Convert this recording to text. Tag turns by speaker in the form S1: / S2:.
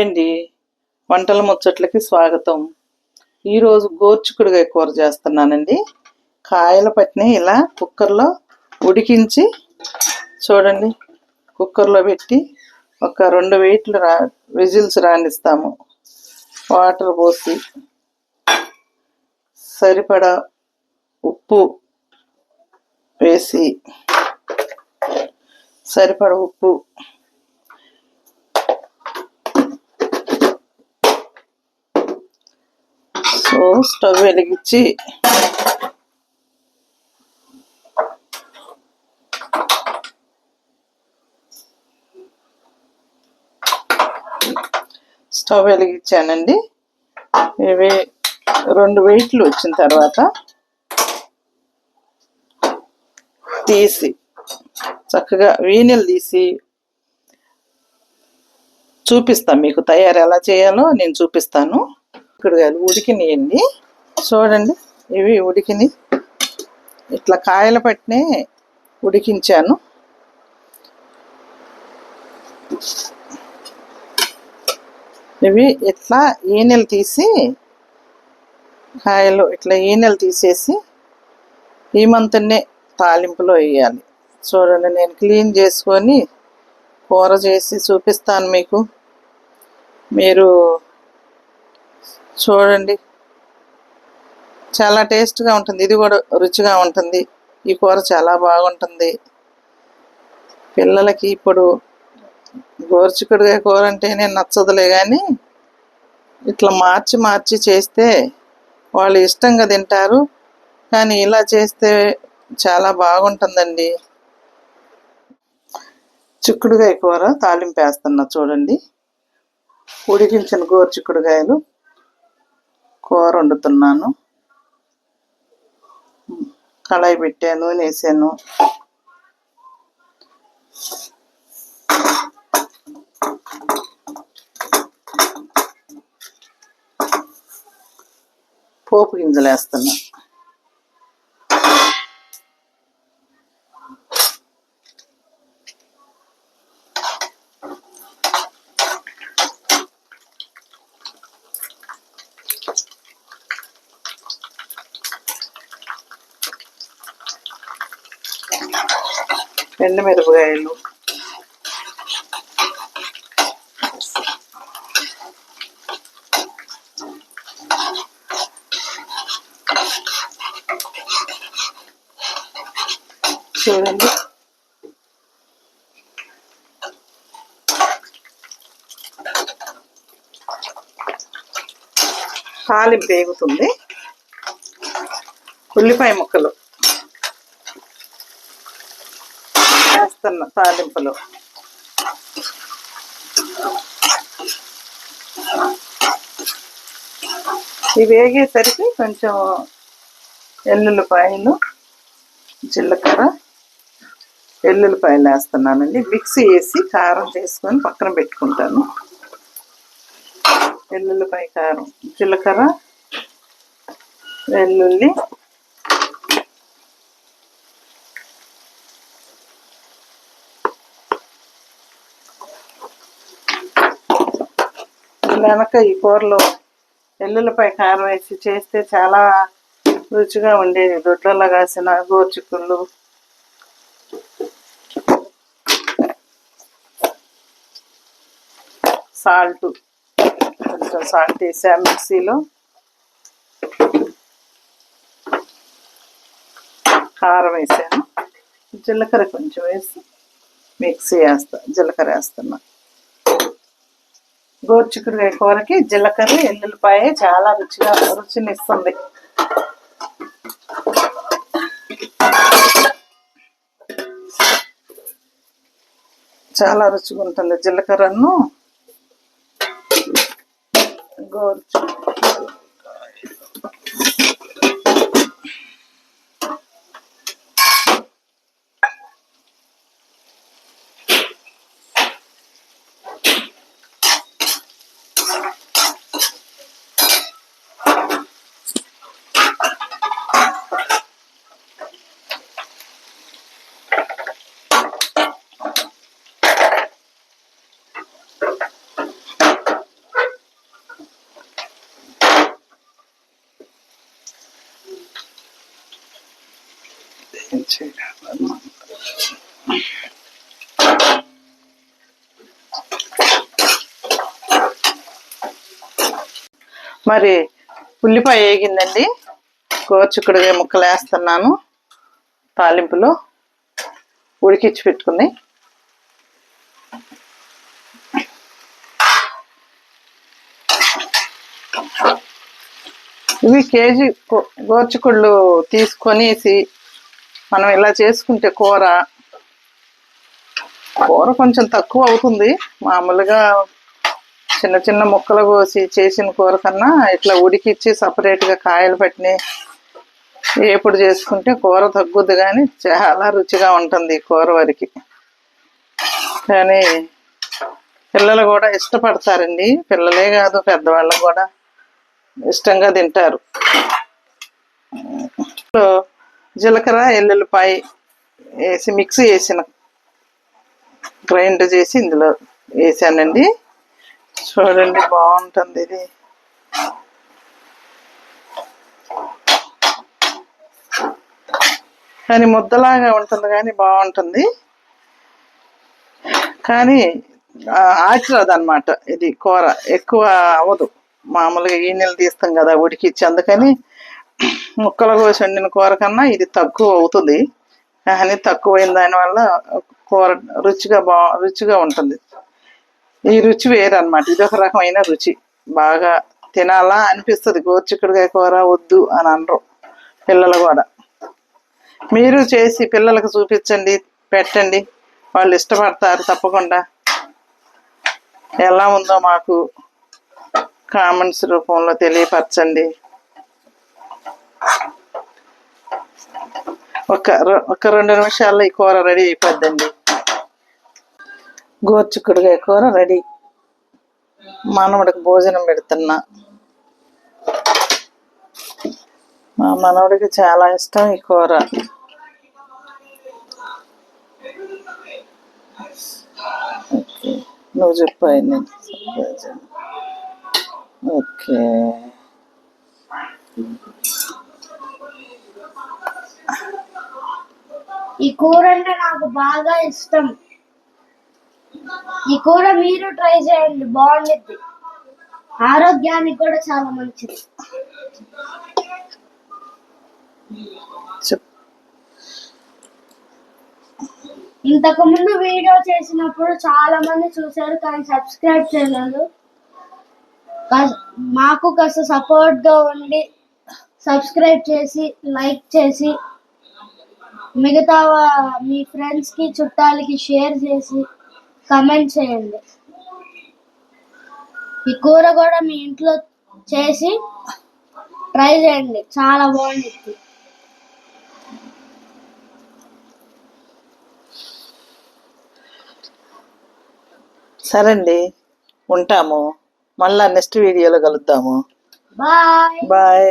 S1: అండి వంటల ముచ్చట్లకి స్వాగతం. ఈరోజు గోర్చుకుడుగా కూర చేస్తున్నానండి. కాయల పట్టిని ఇలా కుక్కర్లో ఉడికించి చూడండి కుక్కర్లో పెట్టి ఒక రెండు వెయిట్లు రా విజిల్స్ రాణిస్తాము వాటర్ పోసి సరిపడా ఉప్పు వేసి సరిపడ ఉప్పు స్టవ్ వెలిగించి స్టవ్ వెలిగించానండి. ఇవి రెండు వెయిట్లు వచ్చిన తర్వాత తీసి చక్కగా వీణెలు తీసి చూపిస్తాను మీకు తయారు ఎలా చేయాలో నేను చూపిస్తాను. చిక్కుడుగాయలు ఉడికినాయండి చూడండి ఇవి ఉడికిని ఇట్లా కాయల పట్టినే ఉడికించాను. ఇవి ఇట్లా ఈనెలు తీసి కాయలు ఇట్లా ఈనెలు తీసేసి ఈ మంత్నే తాలింపులో వేయాలి. చూడండి నేను క్లీన్ చేసుకొని కూర చేసి చూపిస్తాను మీకు. మీరు చూడండి. చాలా టేస్ట్గా ఉంటుంది. ఇది కూడా రుచిగా ఉంటుంది. ఈ కూర చాలా బాగుంటుంది. పిల్లలకి ఇప్పుడు గోరుచిక్కుడుగా కూర అంటేనే నచ్చదులే కానీ ఇట్లా మార్చి మార్చి చేస్తే వాళ్ళు ఇష్టంగా తింటారు. కానీ ఇలా చేస్తే చాలా బాగుంటుందండి. చిక్కుడుగాయ కూర తాలింపు వేస్తున్నా చూడండి. ఉడికించిన గోరుచిక్కుడుగాయలు. కూర వండుతున్నాను కళాయి పెట్టాను వేసాను పోపు గింజలు వేస్తున్నా ఎండుమిరపకాయలు. చూడండి. తాలింపు వేగుతుంది. ఉల్లిపాయ ముక్కలు. వేస్తున్నా తాలింపులో. ఇవి వేగేసరికి కొంచెం ఎల్లుల్లిపాయలు జీలకర్ర ఎల్లుల్లిపాయలు వేస్తున్నానండి. మిక్సీ వేసి కారం చేసుకొని పక్కన పెట్టుకుంటాను. ఎల్లుల్లిపాయ కారం జీలకర్ర వెల్లుల్లి వెనక ఈ కూరలో ఎల్లుల్లిపాయ కారం వేసి చేస్తే చాలా రుచిగా ఉండేది దొడ్లలో కాసిన గోర్చిక్కుళ్ళు. సాల్ట్ కొంచెం సాల్ట్ వేసా మిక్సీలో. కారం వేసాను. జీలకర్ర కొంచెం వేసి మిక్సీ వేస్తా జీలకర్ర వేస్తున్నాను గోరుచిక్కుడుకాయ కూరకి జీలకర్ర ఎల్లుల్లిపాయ చాలా రుచిగా రుచిని ఇస్తుంది చాలా రుచిగా ఉంటుంది జీలకర్రను. గోరు మరి ఉల్లిపాయ వేగిందండి. గోరుచిక్కుడుగా ముక్కలు వేస్తున్నాను. తాలింపులో ఉడికించి పెట్టుకుని ఇవి కేజీ గో- గోరుచిక్కుళ్ళు తీసుకొనేసి మనం ఇలా చేసుకుంటే కూర కూర కొంచెం తక్కువ అవుతుంది. మామూలుగా చిన్న చిన్న ముక్కలు కోసి చేసిన కూర కన్నా ఇట్లా ఉడికిచ్చి సపరేట్గా కాయలు పట్టిన ఏపుడు చేసుకుంటే కూర తగ్గుద్ది కానీ చాలా రుచిగా ఉంటుంది ఈ కూర వరకు. కానీ పిల్లలు కూడా ఇష్టపడతారండి. పిల్లలే కాదు పెద్దవాళ్ళు కూడా ఇష్టంగా తింటారు. ఇప్పుడు జీలకర్ర ఎల్లుల్లిపాయ వేసి మిక్స్ చేసిన. గ్రైండ్ చేసి ఇందులో వేసానండి. చూడండి బాగుంటుంది ఇది. కానీ ముద్దలాగా ఉంటుంది కానీ బాగుంటుంది. కానీ ఆచిరదు అనమాట ఇది కూర. ఎక్కువ అవ్వదు. మామూలుగా ఈ నెల తీస్తాం కదా ఉడికిచ్చి అందుకని ముక్కలు కోసి వండిన కూర కన్నా ఇది తక్కువ అవుతుంది. కానీ తక్కువైన దానివల్ల కూర రుచిగా బా రుచిగా ఉంటుంది. ఈ రుచి వేరు అనమాట ఇది ఒక రకమైన రుచి. బాగా తినాలా అనిపిస్తుంది. గోర్చిక్కుడుకాయ కూర వద్దు అని అనరు పిల్లలు కూడా. మీరు చేసి పిల్లలకు చూపించండి పెట్టండి. వాళ్ళు ఇష్టపడతారు తప్పకుండా. ఎలా ఉందో మాకు కామెంట్స్ రూపంలో తెలియపరచండి. ఒక ఒక రెండు నిమిషాల్లో ఈ కూర రెడీ అయిపోద్దండి. గోర్చిక్కుడుగాయ కూర రెడీ. మనవడికి భోజనం పెడుతున్నా. మా మనవడికి చాలా ఇష్టం ఈ కూర. ఓకే నువ్వు చెప్పాయి నేను ఓకే.
S2: ఈ కూర అంటే నాకు బాగా ఇష్టం. ఈ కూర మీరు ట్రై చేయండి బాగుండిద్ది. ఆరోగ్యానికి కూడా చాలా మంచిది. ఇంతకు ముందు వీడియో చేసినప్పుడు చాలా మంది చూశారు కానీ సబ్స్క్రైబ్ చేయలేదు. కాస్- మాకు కాస్త సపోర్ట్గా ఉండి సబ్స్క్రైబ్ చేసి లైక్ చేసి మిగతా మీ ఫ్రెండ్స్కి చుట్టాలకి షేర్ చేసి కమెంట్ చేయండి. ఈ కూర కూడా మీ ఇంట్లో చేసి ట్రై చేయండి. చాలా బాగుంటుంది.
S1: సరే అండి ఉంటాము. మళ్ళా నెక్స్ట్ వీడియోలో కలుద్దాము.
S2: Bye
S1: bye